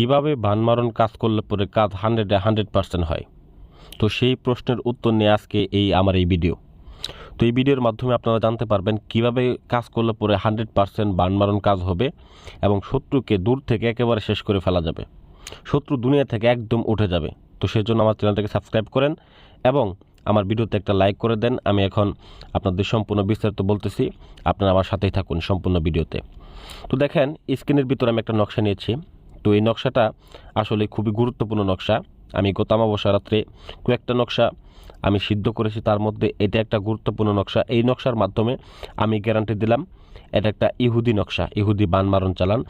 কীভাবে বানমারণ কাজ করলে পরে কাজ হান্ড্রেডে, হান্ড্রেড পার্সেন্ট হয়? তো সেই প্রশ্নের উত্তর নিয়ে আজকে এই আমার এই ভিডিও। তো এই ভিডিওর মাধ্যমে আপনারা জানতে পারবেন কীভাবে কাজ করলে পরে হান্ড্রেড পার্সেন্ট বানমারণ কাজ হবে এবং শত্রুকে দূর থেকে একেবারে শেষ করে ফেলা যাবে। শত্রু দুনিয়া থেকে একদম উঠে যাবে। তো সেই জন্য আমার চ্যানেলটাকে সাবস্ক্রাইব করেন এবং আমার ভিডিওতে একটা লাইক করে দেন। আমি এখন আপনাদের সম্পূর্ণ বিস্তারিত বলতেছি। আপনারা আমার সাথেই থাকুন সম্পূর্ণ ভিডিওতে। তো দেখেন, স্ক্রিনের ভিতরে আমি একটা নকশা নিয়েছি। তো এই নকশাটা আসলে খুবই গুরুত্বপূর্ণ নকশা। আমি গত অমাবস্যা রাত্রে কয়েকটা নকশা আমি সিদ্ধ করেছি, তার মধ্যে এটা একটা গুরুত্বপূর্ণ নকশা। এই নকশার মাধ্যমে আমি গ্যারান্টি দিলাম, এটা একটা ইহুদি নকশা, ইহুদি বানমারণ চালান।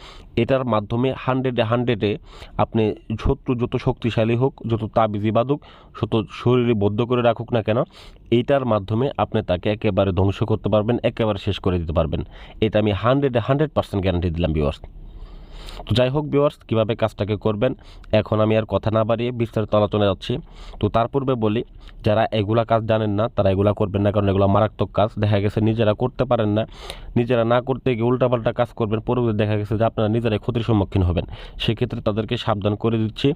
এটার মাধ্যমে হান্ড্রেডে হান্ড্রেডে আপনি শত্রু যত শক্তিশালী হোক, যত তাবিজি বাদুক যত শরীরে বদ্ধ করে রাখুক না কেন এইটার মাধ্যমে আপনি তাকে একেবারে ধ্বংস করতে পারবেন, একেবারে শেষ করে দিতে পারবেন। এটা আমি হান্ড্রেডে হান্ড্রেড পার্সেন্ট গ্যারান্টি দিলাম বিওয়ার্স তো যাই হোক ভিউয়ার্স কীভাবে কাজটাকে করবেন, এখন আমি আর কথা না বাড়িয়ে বিস্তারিত আলোচনা যাচ্ছি। তো তার পূর্বে বলি, যারা এগুলা কাজ জানেন না, তারা এগুলা করবেন না, কারণ এগুলো মারাত্মক কাজ। দেখা গেছে নিজেরা করতে পারেন না, নিজেরা না করতে গিয়ে উল্টাপাল্টা কাজ করবেন, পরবর্তী দেখা গেছে যে আপনারা নিজেরাই ক্ষতির সম্মুখীন হবেন। সেক্ষেত্রে তাদেরকে সাবধান করে দিচ্ছি।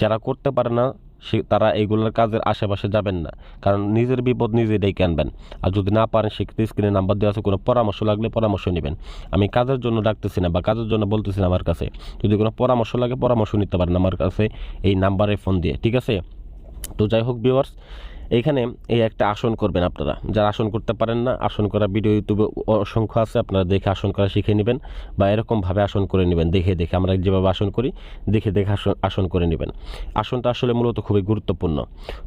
যারা করতে পারে না সে তারা এইগুলোর কাজের আশেপাশে যাবেন না। কারণ নিজের বিপদ নিজে ডেকে আনবেন। আর যদি না পারেন, সেক্ষেত্রে স্ক্রিনে নাম্বার দেওয়া আছে, কোনো পরামর্শ লাগলে পরামর্শ নেবেন। আমি কাজের জন্য ডাকতেছি না বা কাজের জন্য বলতেছি না আমার কাছে। যদি কোনো পরামর্শ লাগে, পরামর্শ নিতে পারেন আমার কাছে এই নাম্বারে ফোন দিয়ে, ঠিক আছে? তো যাই হোক ভিউয়ার্স এইখানে এই একটা আসন করবেন আপনারা। যারা আসন করতে পারেন না, আসন করা ভিডিও ইউটিউবে অসংখ্য আছে, আপনারা দেখে আসন করা শিখে নেবেন বা এরকমভাবে আসন করে নেবেন, দেখে দেখে। আমরা যেভাবে আসন করি, দেখে দেখে আসন আসন করে নেবেন। আসনটা আসলে মূলত খুবই গুরুত্বপূর্ণ।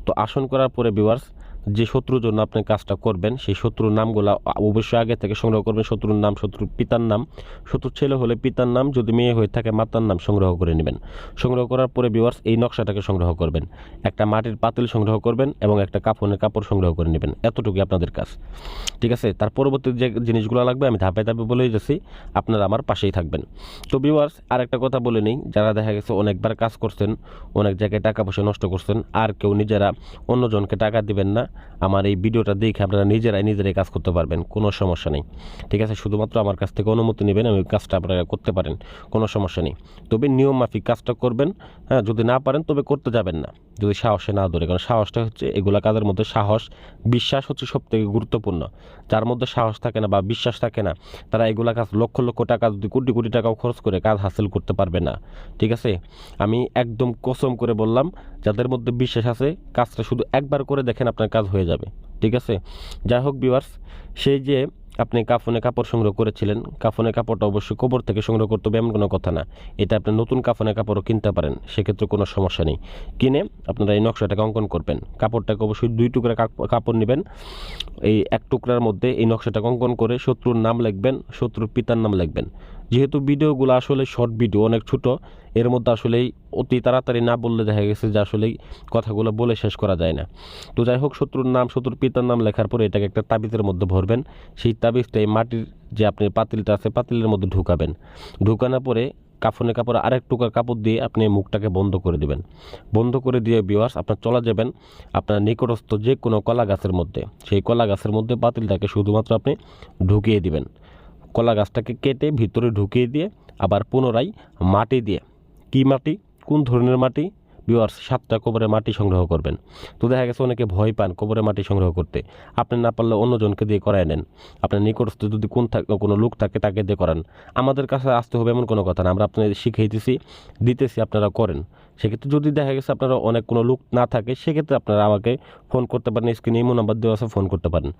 তো আসন করার পরে ভিউয়ার্স যে শত্রুর জন্য আপনি কাজটা করবেন, সেই শত্রুর নামগুলো অবশ্যই আগে থেকে সংগ্রহ করবেন। শত্রুর নাম, শত্রুর পিতার নাম। শত্রুর ছেলে হলে পিতার নাম, যদি মেয়ে হয়ে থাকে মাতার নাম সংগ্রহ করে নেবেন। সংগ্রহ করার পরে বিওয়ার্স এই নকশাটাকে সংগ্রহ করবেন। একটা মাটির পাতিল সংগ্রহ করবেন এবং একটা কাপড়ের কাপড় সংগ্রহ করে নেবেন। এতটুকুই আপনাদের কাজ। ঠিক আছে? তার পরবর্তী যে জিনিসগুলো লাগবে, আমি ধাপে ধাপে বলেই যাচ্ছি, আপনারা আমার পাশেই থাকবেন। তো ভিউয়ার্স আর একটা কথা বলে নিই। যারা দেখা গেছে অনেকবার কাজ করছেন, অনেক জায়গায় টাকা পয়সা নষ্ট করছেন, আর কেউ নিজেরা অন্যজনকে টাকা দিবেন না আমার এই ভিডিওটা দেখে আপনারা নিজেরাই নিজেরাই কাজ করতে পারবেন, কোনো সমস্যা নেই। ঠিক আছে, শুধুমাত্র আমার কাছ থেকে অনুমতি নেবেন, আমি কাজটা আপনারা করতে পারেন, কোনো সমস্যা নেই। তবে নিয়ম মাফিক কাজটা করবেন হ্যাঁ যদি না পারেন তবে করতে যাবেন না, যদি সাহসে না ধরে, কারণ সাহসটা হচ্ছে এগুলা কাজের মধ্যে সাহস, বিশ্বাস হচ্ছে সব থেকে গুরুত্বপূর্ণ। যার মধ্যে সাহস থাকে না বা বিশ্বাস থাকে না, তারা এগুলা কাজ লক্ষ লক্ষ টাকা, যদি কোটি কোটি টাকাও খরচ করে কাজ হাসিল করতে পারবে না। ঠিক আছে, আমি একদম কসম করে বললাম, যাদের মধ্যে বিশ্বাস আছে, কাজটা শুধু একবার করে দেখেন আপনার কাজ হয়ে যাবে, ঠিক আছে? যাই হোক বিওয়ার্স সেই যে আপনি কাফনে কাপড় সংগ্রহ করেছিলেন কাফনের কাপড়টা অবশ্যই কবর থেকে সংগ্রহ করতে হবে, এমন কোনো কথা না। এটা আপনি নতুন কাফনের কাপড়ও কিনতে পারেন, সেক্ষেত্রে কোনো সমস্যা নেই। কিনে আপনারা এই নকশাটাকে অঙ্কন করবেন। কাপড়টাকে অবশ্যই দুই টুকরা কাপ- কাপড় নেবেন, এই এক টুকরার মধ্যে এই নকশাটাকে অঙ্কন করে শত্রুর নাম লিখবেন, শত্রুর পিতার নাম লিখবেন। যেহেতু ভিডিওগুলো আসলে শর্ট ভিডিও অনেক ছোট, এর মধ্যে আসলেই অতি তাড়াতাড়ি না বললে দেখা গেছে যে আসলেই কথাগুলো বলে শেষ করা যায় না। তো যাই হোক, শত্রুর নাম, শত্রুর পিতার নাম লেখার পরে এটাকে একটা তাবিজের মধ্যে ভরবেন। সেই তাবিজটা এই মাটির যে আপনি পাতিলটা আছে, পাতিলের মধ্যে ঢুকাবেন। ঢুকানোর পরে কাফনে কাপড় আরেক টুকার কাপড় দিয়ে আপনি মুখটাকে বন্ধ করে দিবেন। বন্ধ করে দিয়ে বিওয়ার্স আপনার চলা যাবেন আপনার নিকটস্থ যে কোনো কলা গাছের মধ্যে। সেই কলা গাছের মধ্যে পাতিলটাকে শুধুমাত্র আপনি ঢুকিয়ে দিবেন। কলা গাছটাকে কেটে ভিতরে ঢুকিয়ে দিয়ে আবার পুনরায় মাটি দিয়ে। কি মাটি? কোন ধরনের মাটি? বিওয়ার্স সাতটা কবরের মাটি সংগ্রহ করবেন। তো দেখা গেছে অনেকে ভয় পান কবরের মাটি সংগ্রহ করতে। আপনি না পারলে অন্যজনকে দিয়ে করায় নেন। আপনার নিকটস্থ যদি কোন কোনো লোক থাকে, তাকে দিয়ে করান। আমাদের কাছে আসতে হবে এমন কোনো কথা না। আমরা আপনাদের শিখাইতেছি দিতেছি, আপনারা করেন। সেক্ষেত্রে যদি দেখা গেছে আপনারা অনেক কোনো লোক না থাকে, সেক্ষেত্রে আপনারা আমাকে ফোন করতে পারেন স্ক্রিনে ইমো নাম্বার দেওয়া আছে ফোন করতে পারেন।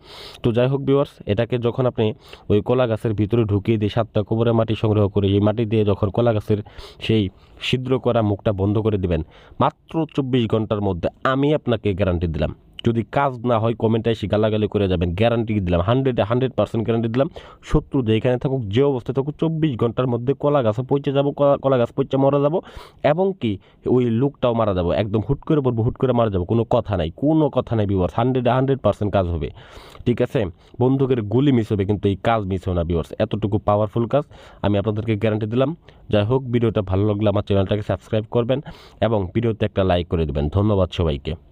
তো যাই হোক বিওয়ার্স এটাকে যখন আপনি ওই কলা গাছের ভিতরে ঢুকিয়ে দিয়ে সাতটা কোবরে মাটি সংগ্রহ করে এই মাটি দিয়ে যখন কলা গাছের সেই ছিদ্র করা মুখটা বন্ধ করে দিবেন, মাত্র চব্বিশ ঘণ্টার মধ্যে আমি আপনাকে গ্যারান্টি দিলাম। যদি কাজ না হয় কমেন্টে এসে গালাগালি করে যাবেন গ্যারান্টি দিলাম হান্ড্রেডে হান্ড্রেড পার্সেন্ট গ্যারান্টি দিলাম। শত্রু যেখানে থাকুক, যে অবস্থায় থাকুক, চব্বিশ ঘণ্টার মধ্যে কলা গাছে পচে যাব, কলা- গাছ পচে মারা যাব, এবং কি ওই লুকটাও মারা যাব। একদম হুট করে পড়ব হুট করে মারা যাব, কোনো কথা নাই, কোনো কথা নাই বিভার্স হান্ড্রেড হান্ড্রেড পার্সেন্ট কাজ হবে। ঠিক আছে? বন্দুকের গুলি মিস হবে, কিন্তু এই কাজ মিস হবে না বিভার্স এতটুকু পাওয়ারফুল কাজ, আমি আপনাদেরকে গ্যারান্টি দিলাম। যাই হোক, ভিডিওটা ভালো লাগলে আমার চ্যানেলটাকে সাবস্ক্রাইব করবেন, এবং ভিডিওতে একটা লাইক করে দেবেন। ধন্যবাদ সবাইকে।